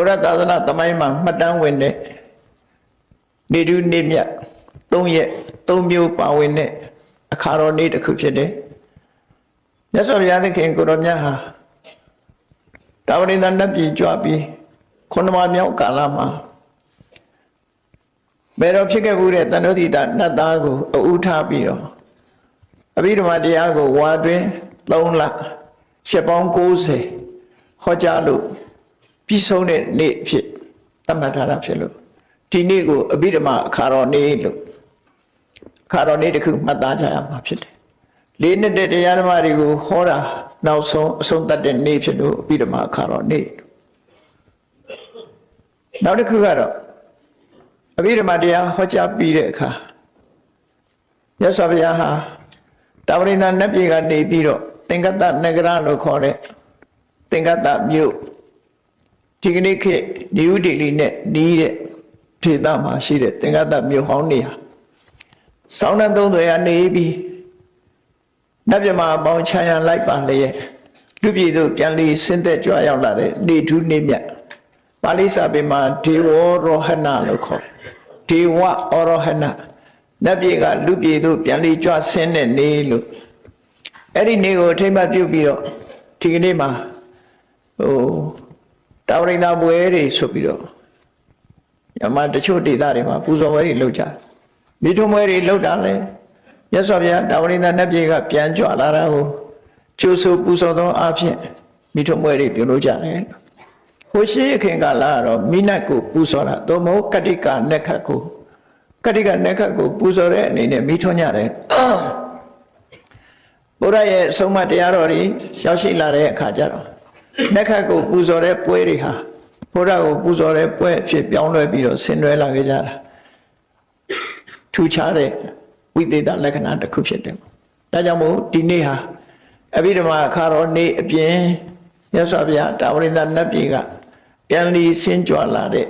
ဘုရားသာသနာသမိုင်းမှာမှတ်တမ်းဝင်တဲ့နေတူနေမြတ်၃ရက်၃မျိုးပါဝင်တဲ့အခါတော်နေ့တစ်ခုဖြစ်တယ်မြတ်စွာဘုရားသခင်ကိုတော်မြတ်ဟာတာဝရိန္ဒနတ်ပြည်ကြွပြီးခုနမမြောက်ကာလမှာဘယ်တော့ဖြစ်ခဲ့ဘူးတဲ့တန်တော်တိတနတ်သားကိုအဥထားပြီးတော့အဘိဓမ္မာတရားကိုဝါတွင်3လရှစ်ပေါင်း90ဟောကြားလို့ ပြီးဆုံးတဲ့နေ့ဖြစ်သတ်မှတ်ထားတာဖြစ်လို့ဒီနေ့ကိုအဘိဓမ္မာအခါတော်နေ့လို့အခါတော်နေ့တစ်ခုမှတ်သားကြရမှာဖြစ်တယ်လေးနှစ်တဲ့တရားဓမ္မတွေကိုဟောတာနောက်ဆုံးအဆုံးသတ်တဲ့နေ့ဖြစ်လို့အဘိဓမ္မာအခါတော်နေ့နောက်တစ်ခုကတော့အဘိဓမ္မာတရားဟောကြားပြီးတဲ့အခါမြတ်စွာဘုရားဟာတာဝရိန္ဒနတ်ပြည်ကနေပြီးတော့သင်္ကတနဂရလို့ခေါ်တဲ့သင်္ကတမြို့ ဒီကနေ့ခေတ်နယူးဒေလီနဲ့နီးတဲ့ဒေသမှာရှိတဲ့သင်္ကတမြို့ဟောင်းနေဟာဆောင်းတဲ့သုံးတွေကနေပြီးနတ်မြမာအပေါင်းခြံရံလိုက်ပါလျက်လူပြည်သို့ပြန်လီဆင်းသက်ကြွရောက်လာတဲ့နေထူးနေမြတ်ပါဠိစာပေမှာဒေဝရောဟဏလို့ခေါ်တယ်ဒေဝဩရောဟဏနတ်ပြည်ကလူပြည်သို့ပြန်လီကြွဆင်းတဲ့နေလို့အဲ့ဒီနေကိုအထိမ့်မှပြုတ်ပြီးတော့ဒီကနေ့မှာဟို တာဝရိန္ဒဘွယ်တွေဆိုပြီးတော့ညမတချို့ဒေသတွေမှာပူဇော်ပွဲတွေလုပ်ကြတယ်မိထုံးပွဲတွေလုပ်တာလဲမြတ်စွာဘုရားတာဝရိန္ဒနတ်ပြည်ကပြန်ကြွလာတာကိုကျိုးဆိုပူဇော်သောအဖြစ်မိထုံးပွဲတွေပြုလုပ်ကြတယ်ဟိုရှိခင်ကလာတော့မိနတ်ကိုပူဇော်တာသို့မဟုတ်ကတိကနက်ခတ်ကိုကတိကနက်ခတ်ကိုပူဇော်တဲ့အနေနဲ့မိထွန်းကြတယ်ဘုရားရဲ့အဆုံးအမတရားတော်တွေရောက်ရှိလာတဲ့အခါကျတော့ နက်ခတ်ကိုပူဇော်တဲ့ပွဲတွေဟာဘုရားကိုပူဇော်တဲ့ပွဲအဖြစ်ပြောင်းလဲပြီးတော့ဆင်နွှဲလာခဲ့ကြတာထူးခြားတဲ့ဝိသေသလက္ခဏာတစ်ခုဖြစ်တယ်။ဒါကြောင့်မို့ဒီနေ့ဟာအဘိဓမ္မာအခါတော်နေ့အပြင်မြတ်စွာဘုရားတာဝရိန္ဒနတ်ပြည်ကပြန်လီဆင်းကြွလာတဲ့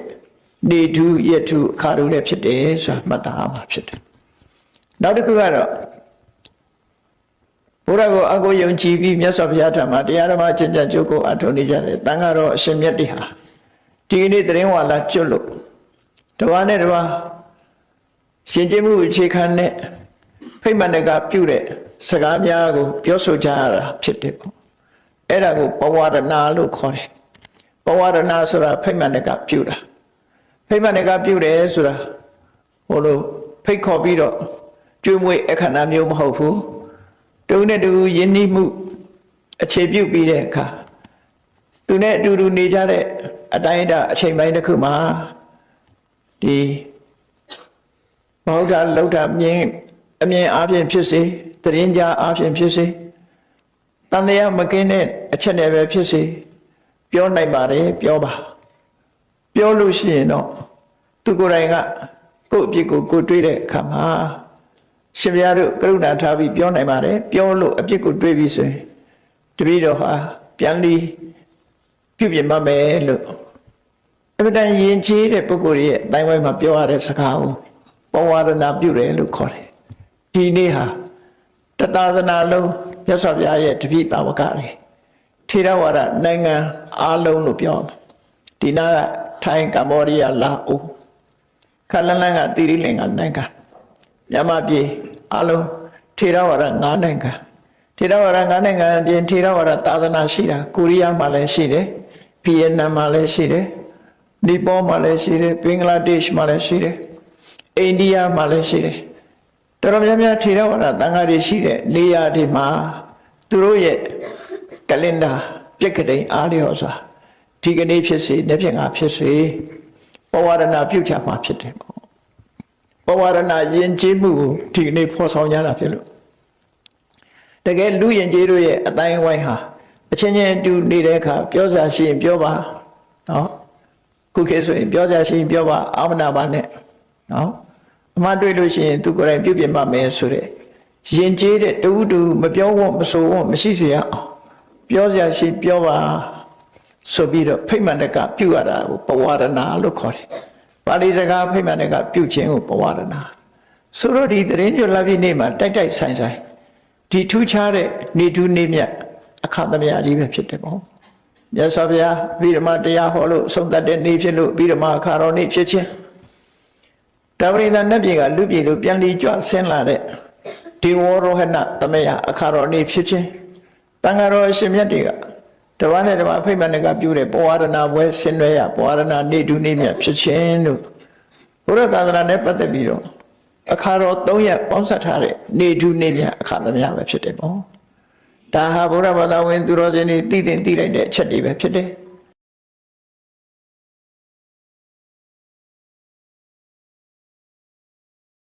နေထူးရထုအခါတို့လည်းဖြစ်တယ်ဆိုတာမှတ်သားမှာဖြစ်တယ်။နောက်တစ်ခုကတော့ ဘုရားကိုအကိုယုံကြည်ပြီးမြတ်စွာဘုရားထံမှာတရားဓမ္မကျင့်ကြံကြိုးကိုအထောက်နေကြတယ်။တန်ဃာတော်အရှင်မြတ်တွေဟာဒီကနေ့သတင်းဝါလာကျွတ်လို့တဝါနဲ့တဝါရှင်ကျင်းမှုအခြေခံနဲ့ဖိမ္မာနကပြုတဲ့စကားများကို ပြောဆိုကြရတာဖြစ်တယ်ပေါ့။အဲ့ဒါကိုပဝရဏလို့ခေါ်တယ်။ပဝရဏဆိုတာဖိမ္မာနကပြုတာ။ဖိမ္မာနကပြုတယ်ဆိုတာဟိုလိုဖိတ်ခေါ်ပြီးတော့ကျွေးမွေးအခဏမျိုးမဟုတ်ဘူး။ တုံးနဲ့တူယဉ်နှီးမှုအခြေပြုပြီးတဲ့အခါသူနဲ့အတူတူနေကြတဲ့အတိုင်းအတာအချိန်ပိုင်းတစ်ခုမှာဒီမဟုတ်တာလောက်တာမြင်အမြင်အားဖြင့်ဖြစ်စေတရင်ကြားအားဖြင့်ဖြစ်စေတန်တရားမကင်းတဲ့အချက်နဲ့ပဲဖြစ်စေပြောနိုင်ပါတယ်ပြောပါ ပြောလို့ရှိရင်တော့သူကိုယ်တိုင်ကကိုယ့်အပြစ်ကိုကိုယ်တွေးတဲ့အခါမှာ ရှင်ဘုရားတို့ကရုဏာထားပြီးပြောနိုင်ပါတယ်ပြောလို့အပြစ်ကိုတွေးပြီးဆိုရင်တပည့်တော်ဟာပြန်လီပြုပြင်ပါမယ်လို့အမှန်တန်ယဉ်ကျေးတဲ့ပုဂ္ဂိုလ်ရဲ့အတိုင်းဝိုင်းမှာပြောရတဲ့စကားကိုပဝရဏပြုတယ်လို့ခေါ်တယ်ဒီနေ့ဟာတသာသနာလုံးမြတ်စွာဘုရားရဲ့တပိတာဝကတွေထေရဝါဒနိုင်ငံအားလုံးလို့ပြောမှာဒီနာကထိုင်းကမ္ဘောဒီးယားလာအိုခလန်းလန်းကတိရိလင်္ကာနိုင်ငံ မြန်မာပြည်အားလုံးထေရဝါဒ၅နိုင်ငံထေရဝါဒ၅နိုင်ငံအပြင်ထေရဝါဒသာသနာရှိတာကိုရီးယားမှာလည်းရှိတယ်ဗီယက်နမ်မှာလည်းရှိတယ်နီပေါမှာလည်းရှိတယ်ဘင်္ဂလားဒေ့ရှ်မှာလည်းရှိတယ်အိန္ဒိယမှာလည်းရှိတယ်တော်တော်များများထေရဝါဒတန်ခါးတွေရှိတဲ့နေရာတွေမှာသူတို့ရဲ့ကလင်ဒါပြက်ကတိန်အားလျော်စွာဒီကနေ့ဖြစ်စေနေ့ဖြင့်ငါဖြစ်စေပဝရဏပြုချမှာဖြစ်တယ် ပေါ့ပဝရဏယဉ်ကျေးမှုကိုဒီကနေ့ဖော်ဆောင်ကြတာဖြစ်လို့တကယ်လူယဉ်ကျေးတို့ရဲ့အတိုင်းအဝိုင်းဟာအချင်းချင်းတူနေတဲ့အခါပြောစရာရှိရင်ပြောပါနော်ခုခေတ်ဆိုရင်ပြောစရာရှိရင်ပြောပါအာမနာပါနဲ့နော်အမှတွေ့လို့ရှိရင်သူကိုယ်တိုင်ပြုပြင်ပါမယ်ဆိုတဲ့ယဉ်ကျေးတဲ့တူတူမပြောဝတ်မဆိုဝတ်မရှိစေရအောင်ပြောစရာရှိပြောပါဆိုပြီးတော့ဖိမ္မာတကပြုရတာကိုပဝရဏလို့ခေါ်တယ် ပါဠိစကားဖိမ္မာတကပြုခြင်းကိုပဝရဏဆိုတော့ဒီသတင်းကြွလာပြည့်နေ့မှာတိုက်တိုက်ဆိုင်ဆိုင်ဒီထူးခြားတဲ့နေထူးနေမြတ်အခါသမယကြီးပဲဖြစ်တယ်ပေါ့မြတ်စွာဘုရားဗိဓမာတရားဟောလို့ဆုံးသက်တဲ့နေ့ဖြစ်လို့ဗိဓမာအခါတော်နေ့ဖြစ်ခြင်းတပရိသနတ်ပြည်ကလူပြည်သူပြန်လီကြွဆင်းလာတဲ့ဒီဝရောဟနသမယအခါတော်နေ့ဖြစ်ခြင်းတန်ဃာတော်အရှင်မြတ်တွေက တဝါနဲ့တဝါဖိမ့်မနဲ့ကပြုတဲ့ပဝရဏပွဲဆင်းနွှဲရပဝရဏနေ့ဒုနေ့မြတ်ဖြစ်ခြင်းလို့ဘုရားသာသနာနဲ့ပတ်သက်ပြီးတော့အခါတော်၃ရက်ပေါင်းစပ်ထားတဲ့နေ့ဒုနေ့မြတ်အခါသမယပဲဖြစ်တယ်ပေါ့ဒါဟာဘုရားဘာသာဝင်သူတော်စင်တွေတည်တင်တည်လိုက်တဲ့အချက်တွေပဲဖြစ်တယ်